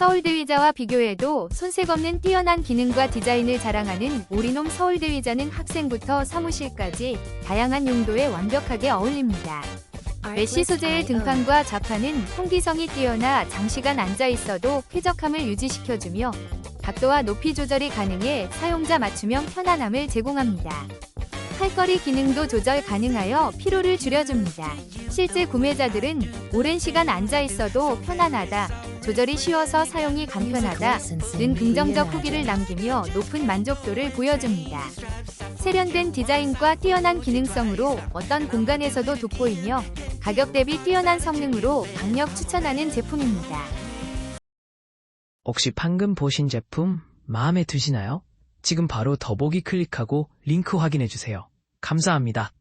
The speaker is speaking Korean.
서울대 의자와 비교해도 손색 없는 뛰어난 기능과 디자인을 자랑하는 오리놈 서울대 의자는 학생부터 사무실까지 다양한 용도에 완벽하게 어울립니다. 메쉬 소재의 등판과 좌판은 통기성이 뛰어나 장시간 앉아 있어도 쾌적함을 유지시켜주며 각도와 높이 조절이 가능해 사용자 맞춤형 편안함을 제공합니다. 팔걸이 기능도 조절 가능하여 피로를 줄여줍니다. 실제 구매자들은 오랜 시간 앉아 있어도 편안하다, 조절이 쉬워서 사용이 간편하다는 긍정적 후기를 남기며 높은 만족도를 보여줍니다. 세련된 디자인과 뛰어난 기능성으로 어떤 공간에서도 돋보이며 가격 대비 뛰어난 성능으로 강력 추천하는 제품입니다. 혹시 방금 보신 제품 마음에 드시나요? 지금 바로 더보기 클릭하고 링크 확인해 주세요. 감사합니다.